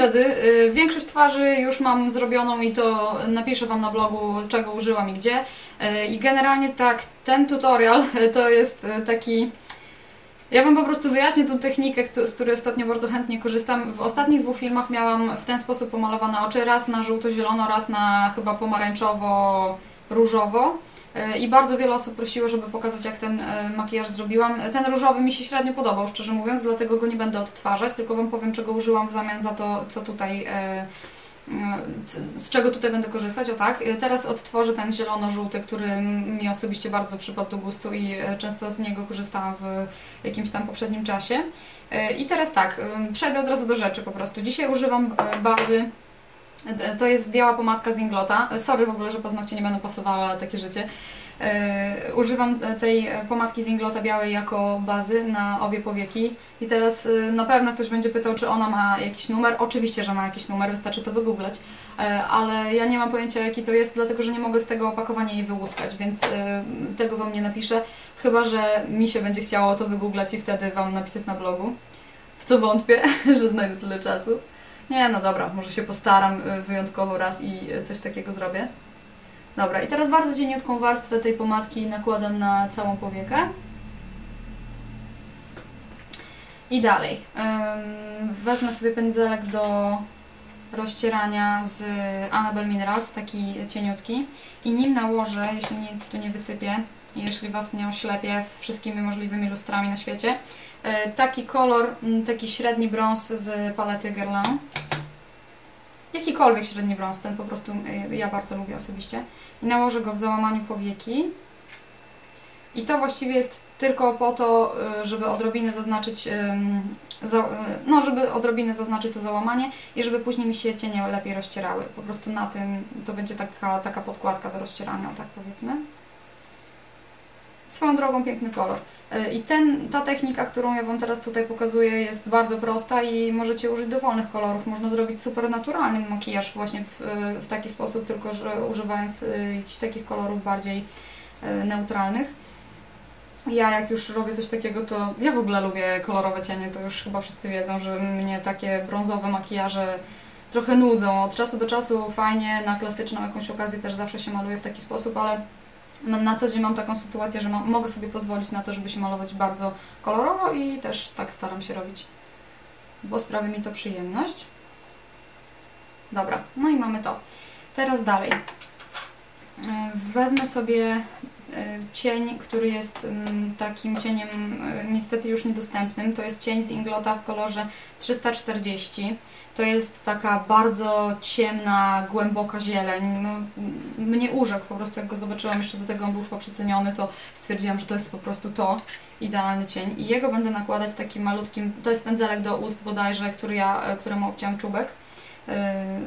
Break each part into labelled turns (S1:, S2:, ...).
S1: drodzy, y, większość twarzy już mam zrobioną i to napiszę Wam na blogu, czego użyłam i gdzie. Y, I generalnie tak, ten tutorial to jest y, taki... Ja Wam po prostu wyjaśnię tą technikę, z której ostatnio bardzo chętnie korzystam. W ostatnich dwóch filmach miałam w ten sposób pomalowane oczy, raz na żółto-zielono, raz na chyba pomarańczowo-różowo. E, I bardzo wiele osób prosiło, żeby pokazać, jak ten e, makijaż zrobiłam. Ten różowy mi się średnio podobał, szczerze mówiąc, dlatego go nie będę odtwarzać, tylko Wam powiem, czego użyłam w zamian za to, co tutaj. e, c- Z czego tutaj będę korzystać? O tak, E, teraz odtworzę ten zielono-żółty, który mi osobiście bardzo przypadł do gustu i e, często z niego korzystałam w jakimś tam poprzednim czasie. E, I teraz tak, e, przejdę od razu do rzeczy po prostu. Dzisiaj używam e, bazy E, To jest biała pomadka z Inglota. E, Sorry w ogóle, że paznokcie nie będą pasowały, ale takie życie. E, używam e, tej e, pomadki z Inglota białej jako bazy na obie powieki. I teraz e, na pewno ktoś będzie pytał, czy ona ma jakiś numer. Oczywiście, że ma jakiś numer, wystarczy to wygooglać. E, ale ja nie mam pojęcia, jaki to jest, dlatego że nie mogę z tego opakowania jej wyłuskać, więc e, tego Wam nie napiszę. Chyba, że mi się będzie chciało to wygooglać i wtedy Wam napisać na blogu. W co wątpię, że znajdę tyle czasu. Nie, no dobra, może się postaram y, wyjątkowo raz i y, coś takiego zrobię. Dobra, i teraz bardzo cieniutką warstwę tej pomadki nakładam na całą powiekę. I dalej. Wezmę sobie pędzelek do rozcierania z Annabelle Minerals, taki cieniutki. I nim nałożę, jeśli nic tu nie wysypię, jeśli Was nie oślepię wszystkimi możliwymi lustrami na świecie, y, taki kolor, taki średni brąz z palety Guerlain. Jakikolwiek średni brąz, ten po prostu y, ja bardzo lubię osobiście. I nałożę go w załamaniu powieki. I to właściwie jest tylko po to, y, żeby odrobinę zaznaczyć, no żeby odrobinę zaznaczyć to załamanie i żeby później mi się cienie lepiej rozcierały. Po prostu na tym to będzie taka, taka podkładka do rozcierania, tak powiedzmy. Swoją drogą piękny kolor. Y, I ten, ta technika, którą ja Wam teraz tutaj pokazuję jest bardzo prosta i możecie użyć dowolnych kolorów. Można zrobić super naturalny makijaż właśnie w, y, w taki sposób, tylko że używając y, jakichś takich kolorów bardziej neutralnych. Ja jak już robię coś takiego, to ja w ogóle lubię kolorowe cienie, to już chyba wszyscy wiedzą, że mnie takie brązowe makijaże trochę nudzą. Od czasu do czasu fajnie, na klasyczną jakąś okazję też zawsze się maluję w taki sposób, ale na- co dzień mam taką sytuację, że mam, mogę sobie pozwolić na to, żeby się malować bardzo kolorowo i też tak staram się robić, bo sprawi mi to przyjemność. Dobra, no i mamy to. Teraz dalej. E, Wezmę sobie cień, który jest mm, takim cieniem e, niestety już niedostępnym. To jest cień z Inglota w kolorze 340. To jest taka bardzo ciemna, głęboka zieleń. No, mnie urzekł po prostu, jak go zobaczyłam, jeszcze do tego on był chyba przeceniony, to stwierdziłam, że to jest po prostu to, idealny cień. I jego będę nakładać takim malutkim, to jest pędzelek do ust bodajże, który ja, któremu obciąłem czubek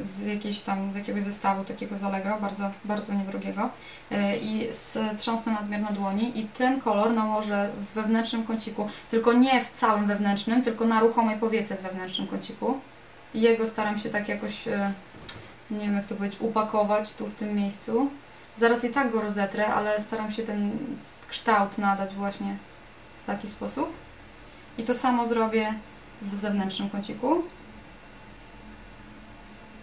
S1: z jakiejś tam, z jakiegoś zestawu takiego z Allegro, bardzo, bardzo niedrogiego e, i strząsnę nadmiar na dłoni i ten kolor nałożę w wewnętrznym kąciku, tylko nie w całym wewnętrznym, tylko na ruchomej powiece w wewnętrznym kąciku i jego staram się tak jakoś, e, nie wiem jak to powiedzieć, upakować tu w tym miejscu. Zaraz i tak go rozetrę, ale staram się ten kształt nadać właśnie w taki sposób. I to samo zrobię w zewnętrznym kąciku.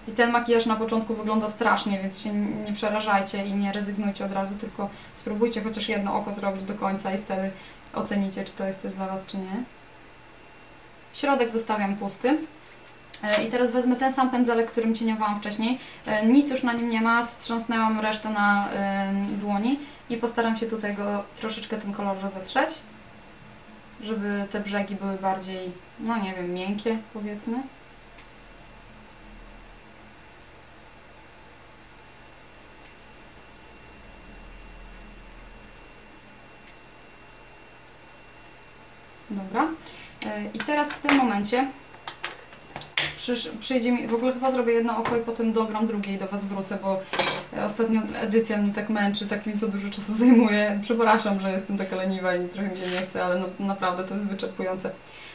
S1: I ten makijaż na początku wygląda strasznie, więc się nie przerażajcie i nie rezygnujcie od razu, tylko spróbujcie chociaż jedno oko zrobić do końca i wtedy ocenicie, czy to jest coś dla Was, czy nie. Środek zostawiam pusty. E, I teraz wezmę ten sam pędzelek, którym cieniowałam wcześniej. E, Nic już na nim nie ma, strząsnęłam resztę na e, dłoni i postaram się tutaj go troszeczkę ten kolor rozetrzeć, żeby te brzegi były bardziej, no nie wiem, miękkie powiedzmy. Dobra. E, I teraz w tym momencie przyjdzie mi, w ogóle chyba zrobię jedno oko i potem dogram drugie i do Was wrócę, bo e, ostatnio edycja mnie tak męczy, tak mi to dużo czasu zajmuje. Przepraszam, że jestem taka leniwa i trochę mi się nie chce, ale no, naprawdę to jest wyczerpujące.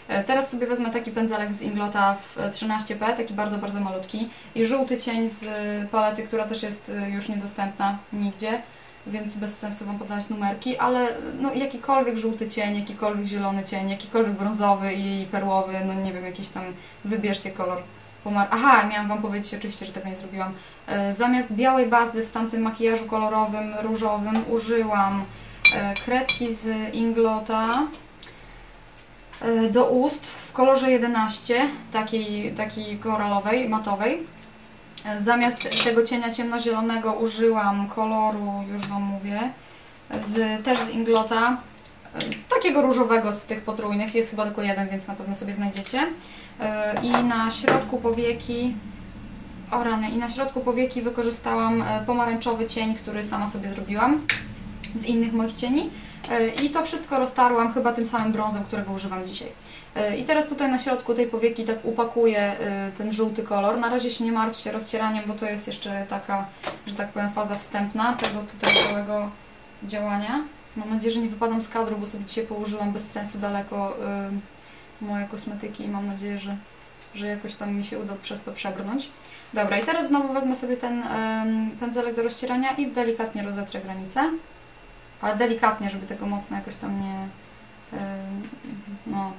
S1: E, Teraz sobie wezmę taki pędzelek z Inglota w e, 13P, taki bardzo, bardzo malutki i żółty cień z palety, która też jest już niedostępna nigdzie, więc bez sensu Wam podawać numerki, ale no, jakikolwiek żółty cień, jakikolwiek zielony cień, jakikolwiek brązowy i perłowy, no nie wiem, jakiś tam wybierzcie kolor. pomar... Aha, miałam Wam powiedzieć oczywiście, że tego nie zrobiłam. E, Zamiast białej bazy w tamtym makijażu kolorowym, różowym użyłam e, kredki z Inglota e, do ust w kolorze 11, takiej, takiej koralowej, matowej. Zamiast tego cienia ciemnozielonego użyłam koloru, już Wam mówię, z, też z Inglota, takiego różowego z tych potrójnych, jest chyba tylko jeden, więc na pewno sobie znajdziecie. E, I na środku powieki, o rany, i na środku powieki wykorzystałam e, pomarańczowy cień, który sama sobie zrobiłam z innych moich cieni. E, I to wszystko roztarłam chyba tym samym brązem, którego używam dzisiaj. E, I teraz tutaj na środku tej powieki tak upakuję e, ten żółty kolor. Na razie się nie martwcie rozcieraniem, bo to jest jeszcze taka, że tak powiem, faza wstępna tego tutaj całego działania. Mam nadzieję, że nie wypadam z kadru, bo sobie dzisiaj położyłam bez sensu daleko moje kosmetyki i mam nadzieję, że, że jakoś tam mi się uda przez to przebrnąć. Dobra, i teraz znowu wezmę sobie ten pędzelek do rozcierania i delikatnie rozetrę granicę. Ale delikatnie, żeby tego mocno jakoś tam nie... ym, no...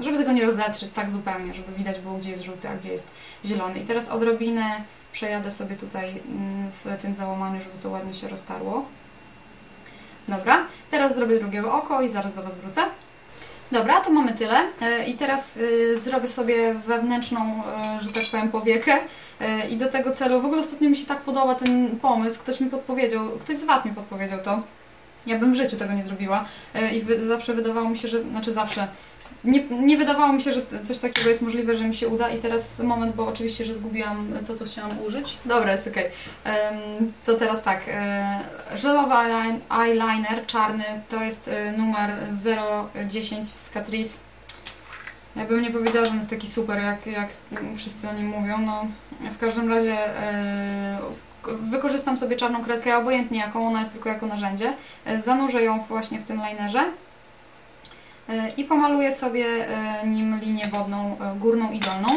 S1: Żeby tego nie rozetrzeć tak zupełnie, żeby widać było, gdzie jest żółty, a gdzie jest zielony. I teraz odrobinę przejadę sobie tutaj mm, w tym załamaniu, żeby to ładnie się roztarło. Dobra, teraz zrobię drugie oko i zaraz do Was wrócę. Dobra, to mamy tyle. E, I teraz e, zrobię sobie wewnętrzną, e, że tak powiem, powiekę. I do tego celu, w ogóle ostatnio mi się tak podoba ten pomysł, ktoś mi podpowiedział, ktoś z Was mi podpowiedział to. Ja bym w życiu tego nie zrobiła. I zawsze wydawało mi się, że, znaczy zawsze, nie, nie wydawało mi się, że coś takiego jest możliwe, że mi się uda i teraz moment, bo oczywiście, że zgubiłam to, co chciałam użyć. Dobra, jest. Em, To teraz tak, e, żelowy eyelin- eyeliner czarny to jest e, numer 010 z Catrice. Ja bym nie powiedziała, że on jest taki super, jak, jak wszyscy o nim mówią. No, w każdym razie e, wykorzystam sobie czarną kredkę, obojętnie jaką ona jest, tylko jako narzędzie. Zanurzę ją właśnie w tym linerze. I pomaluję sobie e, nim linię wodną e, górną i dolną.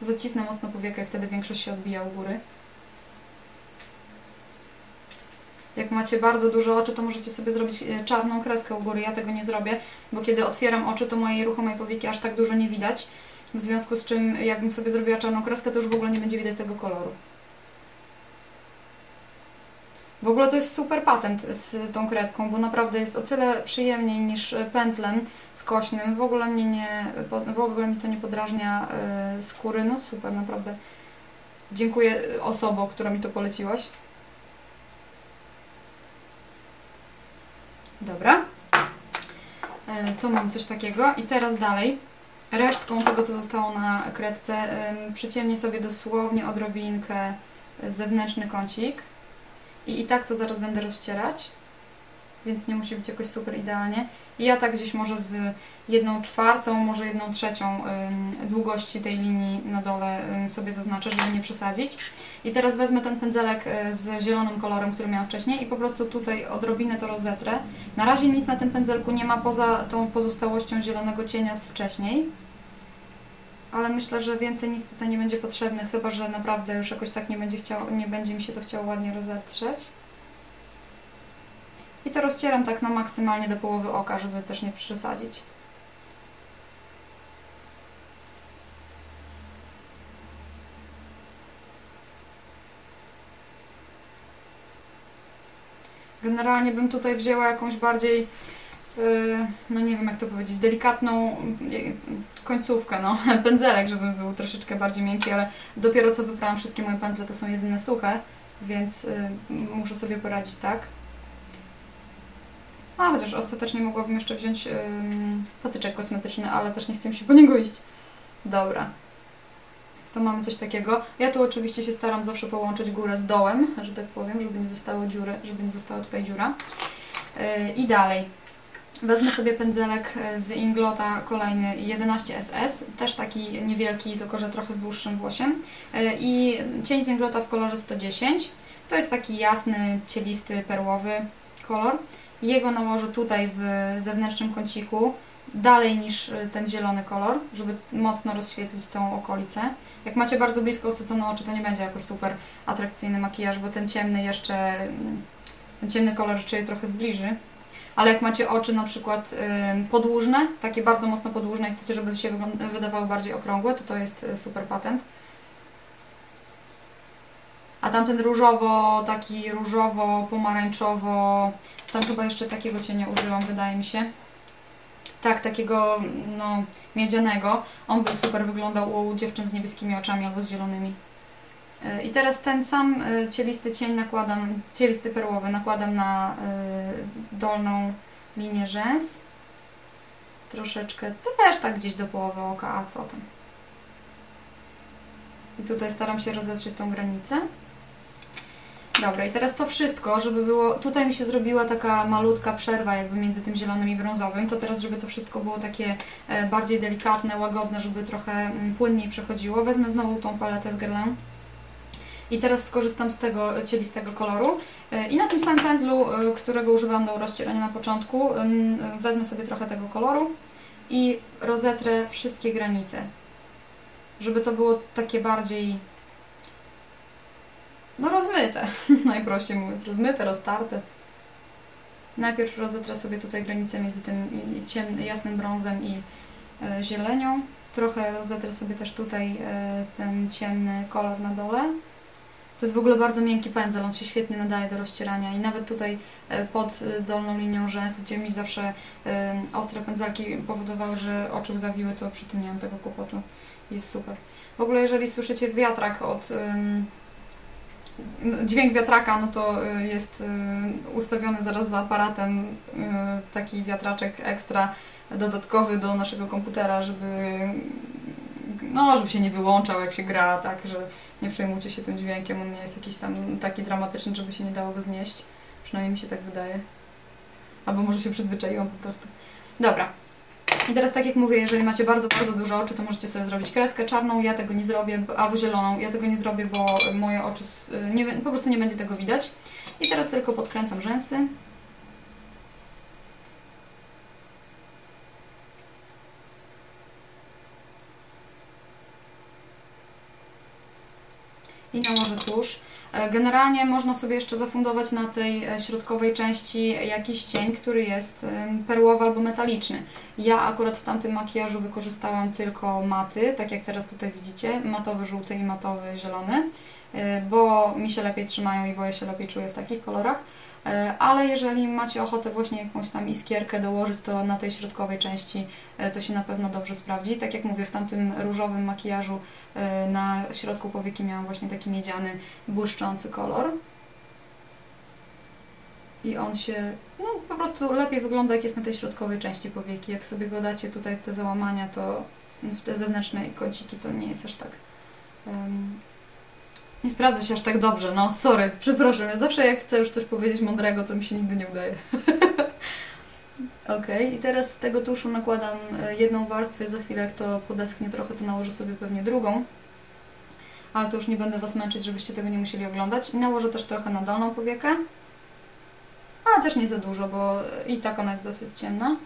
S1: Zacisnę mocno powiekę wtedy większość się odbija u góry. Jak macie bardzo duże oczy, to możecie sobie zrobić e, czarną kreskę u góry. Ja tego nie zrobię, bo kiedy otwieram oczy, to mojej ruchomej powieki aż tak dużo nie widać. W związku z czym, jakbym sobie zrobiła czarną kreskę, to już w ogóle nie będzie widać tego koloru. W ogóle to jest super patent z tą kredką, bo naprawdę jest o tyle przyjemniej niż pędzlem skośnym. W ogóle mnie nie, w ogóle mi to nie podrażnia y, skóry. No super, naprawdę. Dziękuję osobom, która mi to poleciłaś. Dobra. Y, to mam coś takiego. I teraz dalej. Resztką tego, co zostało na kredce, przyciemnię sobie dosłownie odrobinkę zewnętrzny kącik. I i tak to zaraz będę rozcierać, więc nie musi być jakoś super idealnie. I ja tak gdzieś może z jedną czwartą, może jedną trzecią długości tej linii na dole sobie zaznaczę, żeby nie przesadzić. I teraz wezmę ten pędzelek y, z zielonym kolorem, który miałam wcześniej i po prostu tutaj odrobinę to rozetrę. Na razie nic na tym pędzelku nie ma poza tą pozostałością zielonego cienia z wcześniej. Ale myślę, że więcej nic tutaj nie będzie potrzebne, chyba że naprawdę już jakoś tak nie będzie, chciał, nie będzie mi się to chciało ładnie rozetrzeć. I to rozcieram tak na maksymalnie do połowy oka, żeby też nie przesadzić. Generalnie bym tutaj wzięła jakąś bardziej, no nie wiem jak to powiedzieć, delikatną yy, końcówkę, no, pędzelek, żeby był troszeczkę bardziej miękki, ale dopiero co wyprałam wszystkie moje pędzle, to są jedyne suche, więc yy, muszę sobie poradzić tak. A, chociaż ostatecznie mogłabym jeszcze wziąć patyczek kosmetyczny, ale też nie chcę mi się po niego iść. Dobra. To mamy coś takiego. Ja tu oczywiście się staram zawsze połączyć górę z dołem, że tak powiem, żeby nie zostało dziury, żeby nie została tutaj dziura. I dalej. Wezmę sobie pędzelek z Inglota kolejny 11SS, też taki niewielki, tylko że trochę z dłuższym włosiem. Yy, I cień z Inglota w kolorze 110. To jest taki jasny, cielisty, perłowy kolor. Jego nałożę tutaj w zewnętrznym kąciku, dalej niż ten zielony kolor, żeby mocno rozświetlić tą okolicę. Jak macie bardzo blisko osadzone oczy, to nie będzie jakoś super atrakcyjny makijaż, bo ten ciemny jeszcze, ten ciemny kolor jeszcze je trochę zbliży. Ale jak macie oczy na przykład podłużne, takie bardzo mocno podłużne i chcecie, żeby się wydawały bardziej okrągłe, to to jest super patent. A tamten różowo, taki różowo-pomarańczowo, tam chyba jeszcze takiego cienia użyłam, wydaje mi się. Tak, takiego no, miedzianego. On by super wyglądał u dziewczyn z niebieskimi oczami albo z zielonymi. E, I teraz ten sam e, cielisty cień nakładam, cielisty perłowy nakładam na e, dolną linię rzęs. Troszeczkę też tak gdzieś do połowy oka, a co tam. I tutaj staram się rozetrzeć tą granicę. Dobra, i teraz to wszystko, żeby było... Tutaj mi się zrobiła taka malutka przerwa jakby między tym zielonym i brązowym, to teraz, żeby to wszystko było takie bardziej delikatne, łagodne, żeby trochę mm, płynniej przechodziło, wezmę znowu tą paletę z Guerlain i teraz skorzystam z tego cielistego koloru. E, I na tym samym pędzlu, e, którego używałam do rozcierania na początku, wezmę sobie trochę tego koloru i rozetrę wszystkie granice. Żeby to było takie bardziej no rozmyte, najprościej mówiąc, rozmyte, roztarte. Najpierw rozetrę sobie tutaj granicę między tym ciemnym, jasnym brązem i e, zielenią. Trochę rozetrę sobie też tutaj ten ciemny kolor na dole. To jest w ogóle bardzo miękki pędzel, on się świetnie nadaje do rozcierania i nawet tutaj e, pod e, dolną linią rzęs, gdzie mi zawsze e, ostre pędzelki powodowały, że oczy zawiły, to przy tym nie mam tego kłopotu. Jest super. W ogóle jeżeli słyszycie wiatrak od no, dźwięk wiatraka, no to jest ustawiony zaraz za aparatem taki wiatraczek ekstra dodatkowy do naszego komputera, żeby no, żeby się nie wyłączał jak się gra, tak, że nie przejmujcie się tym dźwiękiem, on nie jest jakiś tam taki dramatyczny, żeby się nie dało go znieść. Przynajmniej mi się tak wydaje. Albo może się przyzwyczaiłam po prostu. Dobra. I teraz tak jak mówię, jeżeli macie bardzo, bardzo dużo oczy, to możecie sobie zrobić kreskę czarną, ja tego nie zrobię, albo zieloną, ja tego nie zrobię, bo moje oczy, nie, po prostu nie będzie tego widać. I teraz tylko podkręcam rzęsy. E, generalnie można sobie jeszcze zafundować na tej e, środkowej części jakiś cień, który jest perłowy albo metaliczny. Ja akurat w tamtym makijażu wykorzystałam tylko maty, tak jak teraz tutaj widzicie, matowy żółty i matowy zielony, e, bo mi się lepiej trzymają i bo ja się lepiej czuję w takich kolorach. E, ale jeżeli macie ochotę właśnie jakąś tam iskierkę dołożyć, to na tej środkowej części e, to się na pewno dobrze sprawdzi. Tak jak mówię, w tamtym różowym makijażu e, na środku powieki miałam właśnie taki miedziany, błyszczący kolor. I on się, no po prostu lepiej wygląda jak jest na tej środkowej części powieki. Jak sobie go dacie tutaj w te załamania, to w te zewnętrzne kąciki to nie jest aż tak um, nie sprawdza się aż tak dobrze, no sorry, przepraszam. Ja zawsze jak chcę już coś powiedzieć mądrego, to mi się nigdy nie udaje. ok, i teraz z tego tuszu nakładam e, jedną warstwę, za chwilę jak to podeschnie trochę, to nałożę sobie pewnie drugą. Ale to już nie będę Was męczyć, żebyście tego nie musieli oglądać. I nałożę też trochę na dolną powiekę. Ale też nie za dużo, bo i tak ona jest dosyć ciemna.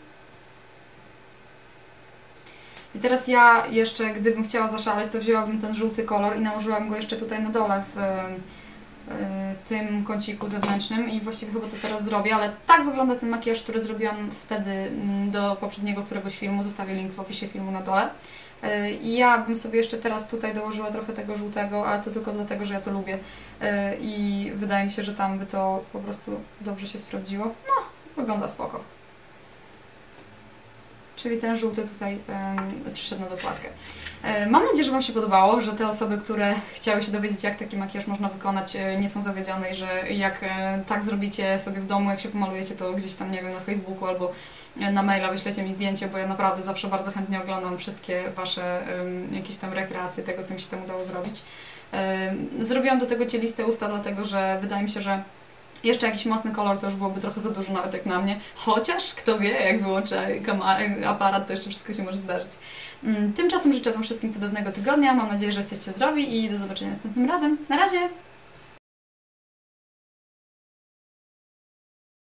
S1: I teraz ja jeszcze, gdybym chciała zaszaleć, to wzięłabym ten żółty kolor i nałożyłam go jeszcze tutaj na dole w y, tym kąciku zewnętrznym i właściwie chyba to teraz zrobię, ale tak wygląda ten makijaż, który zrobiłam wtedy mm, do poprzedniego któregoś filmu, zostawię link w opisie filmu na dole. Y, I ja bym sobie jeszcze teraz tutaj dołożyła trochę tego żółtego, ale to tylko dlatego, że ja to lubię i wydaje mi się, że tam by to po prostu dobrze się sprawdziło. No, wygląda spoko. Czyli ten żółty tutaj um, przyszedł na dokładkę. E, mam nadzieję, że Wam się podobało, że te osoby, które chciały się dowiedzieć, jak taki makijaż można wykonać, e, nie są zawiedzione i że jak e, tak zrobicie sobie w domu, jak się pomalujecie, to gdzieś tam, nie wiem, na Facebooku albo na maila wyślecie mi zdjęcie, bo ja naprawdę zawsze bardzo chętnie oglądam wszystkie Wasze um, jakieś tam rekreacje tego, co mi się tam udało zrobić. Zrobiłam do tego cieliste usta, dlatego że wydaje mi się, że jeszcze jakiś mocny kolor to już byłoby trochę za dużo nawet jak na mnie. Chociaż, kto wie, jak wyłączę aparat, to jeszcze wszystko się może zdarzyć. Mm, tymczasem życzę Wam wszystkim cudownego tygodnia. Mam nadzieję, że jesteście zdrowi i do zobaczenia następnym razem. Na razie!